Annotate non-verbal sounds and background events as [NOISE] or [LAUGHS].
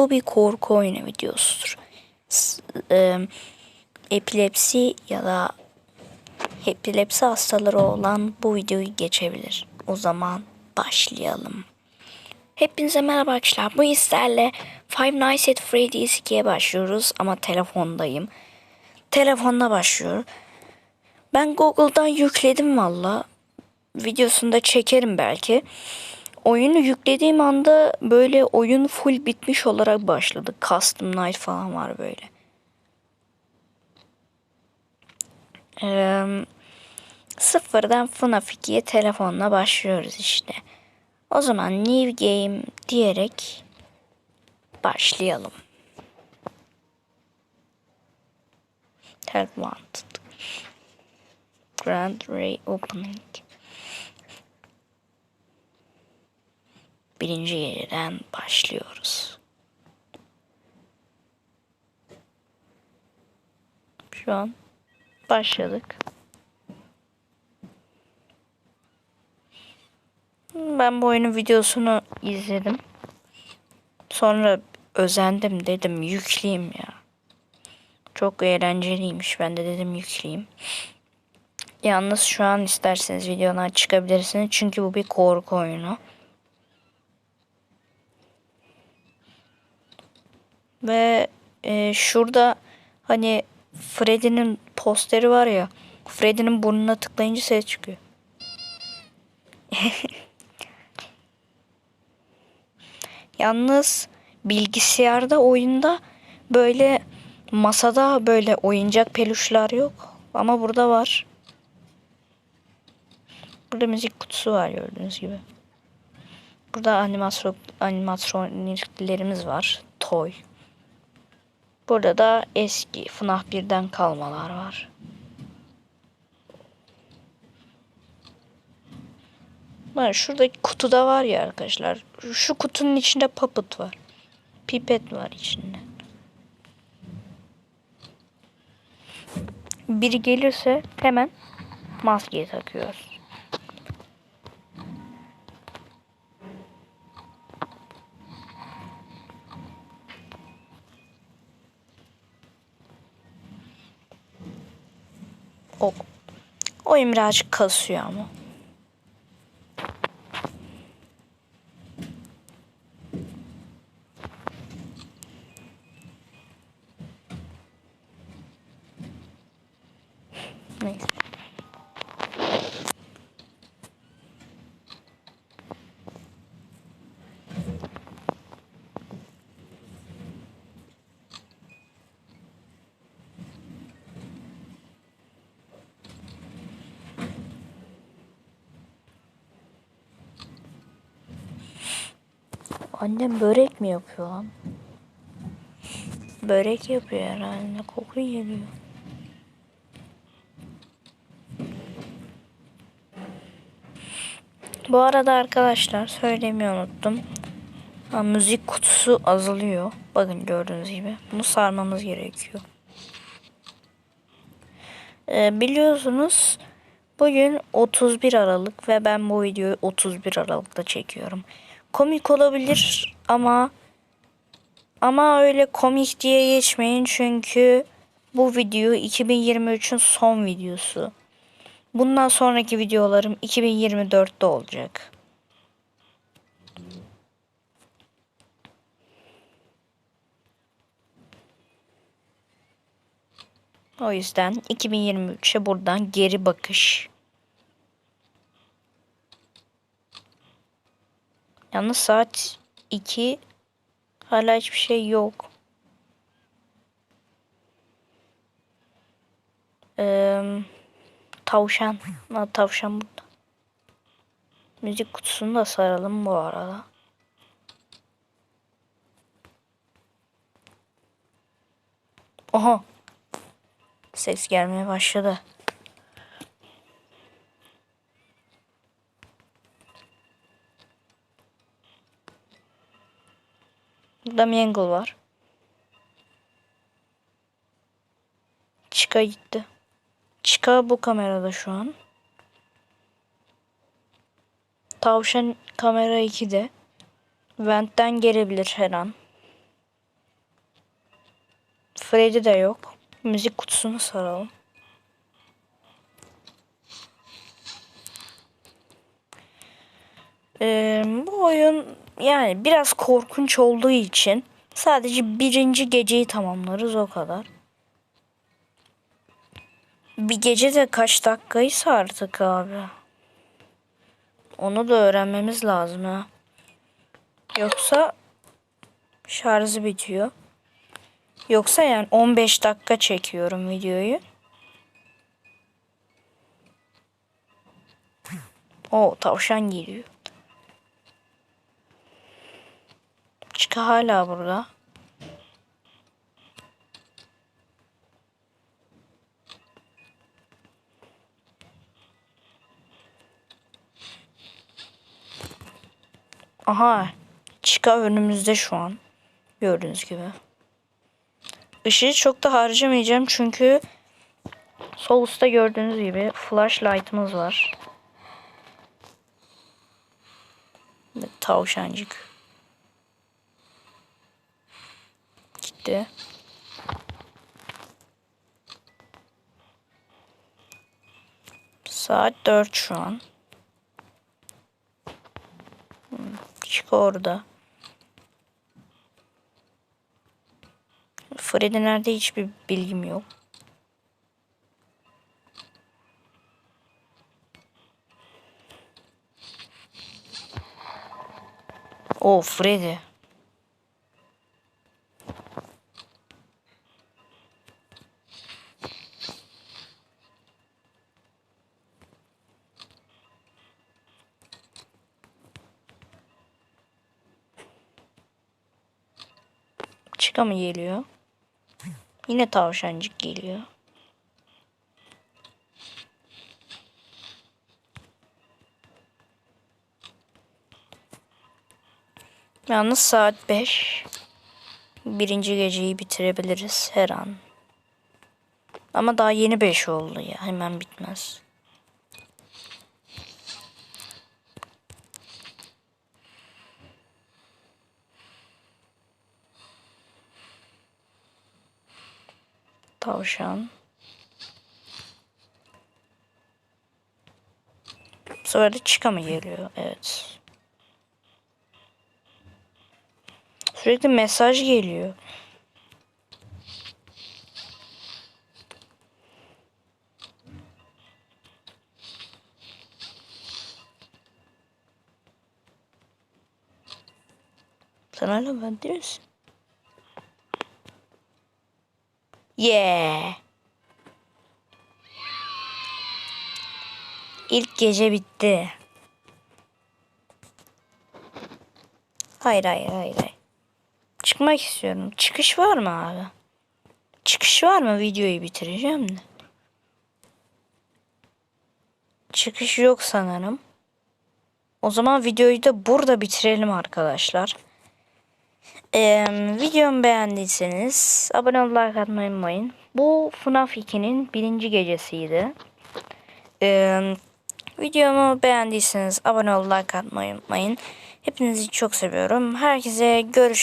bu bir korku oyunu videosudur. E, epilepsi ya da epilepsi hastaları olan bu videoyu geçebilir. O zaman başlayalım. Hepinize merhaba arkadaşlar. Bu hislerle Five Nights at Freddy's 2'ye başlıyoruz ama telefondayım. Telefonda başlıyor. Ben Google'dan yükledim valla. Videosunu da çekerim belki. Oyunu yüklediğim anda böyle oyun full bitmiş olarak başladı. Custom Night falan var böyle. Ee, sıfırdan FNAF 2'ye telefonla başlıyoruz işte. O zaman New Game diyerek başlayalım. Tag Wanted. Grand Ray Birinci geceden başlıyoruz. Şu an başladık. Ben bu oyunun videosunu izledim. Sonra özendim dedim yükleyeyim ya. Çok eğlenceliymiş. Ben de dedim yükleyeyim. Yalnız şu an isterseniz videodan çıkabilirsiniz. Çünkü bu bir korku oyunu. Ve e, şurada hani Freddy'nin posteri var ya. Freddy'nin burnuna tıklayınca ses çıkıyor. [LAUGHS] Yalnız bilgisayarda oyunda böyle masada böyle oyuncak peluşlar yok. Ama burada var. Burada müzik kutusu var gördüğünüz gibi. Burada animasyon animatroniklerimiz var. Toy. Burada da eski FNAF 1'den kalmalar var. Bak şuradaki kutuda var ya arkadaşlar. Şu kutunun içinde puppet var. Pipet var içinde. Biri gelirse hemen maskeyi takıyoruz. O oyun birazcık kasıyor ama. Neyse. Annem börek mi yapıyor lan? Börek yapıyor herhalde. Koku geliyor. Bu arada arkadaşlar söylemeyi unuttum. Ha, müzik kutusu azalıyor. Bakın gördüğünüz gibi. Bunu sarmamız gerekiyor. Ee, biliyorsunuz bugün 31 Aralık ve ben bu videoyu 31 Aralık'ta çekiyorum. Komik olabilir ama ama öyle komik diye geçmeyin çünkü bu video 2023'ün son videosu. Bundan sonraki videolarım 2024'te olacak. O yüzden 2023'e buradan geri bakış. Yalnız saat 2 hala hiçbir şey yok. Eee Tavşan. Ha, tavşan burada. Müzik kutusunu da saralım bu arada. Oha. Ses gelmeye başladı. Burada Mangle var. Chica gitti. Chica bu kamerada şu an. Tavşan kamera 2'de. Vent'ten gelebilir her an. Freddy de yok. Müzik kutusunu saralım. Ee, bu oyun yani biraz korkunç olduğu için sadece birinci geceyi tamamlarız o kadar. Bir gece de kaç dakikaysa artık abi. Onu da öğrenmemiz lazım ha. Yoksa şarjı bitiyor. Yoksa yani 15 dakika çekiyorum videoyu. O tavşan geliyor. Çıka hala burada. Aha. Çıka önümüzde şu an. Gördüğünüz gibi. Işığı çok da harcamayacağım çünkü sol üstte gördüğünüz gibi flashlight'ımız var. Tavşancık. Gitti. Saat 4 şu an. Hmm, Çık orada. Freddy nerede hiçbir bilgim yok. O Freddy. Çıka mı geliyor? Yine tavşancık geliyor. Yalnız saat 5. Birinci geceyi bitirebiliriz her an. Ama daha yeni 5 oldu ya. Hemen bitmez. Tavşan. Bu sefer de çıka mı geliyor? Evet. Sürekli mesaj geliyor. Sen hala ben değil Yeah. İlk gece bitti. Hayır hayır hayır hayır. Çıkmak istiyorum. Çıkış var mı abi? Çıkış var mı? Videoyu bitireceğim de. Çıkış yok sanırım. O zaman videoyu da burada bitirelim arkadaşlar. Ee, videomu beğendiyseniz abone olup like unutmayın. Bu FNAF 2'nin birinci gecesiydi. Ee, videomu beğendiyseniz abone olup like unutmayın. Hepinizi çok seviyorum. Herkese görüş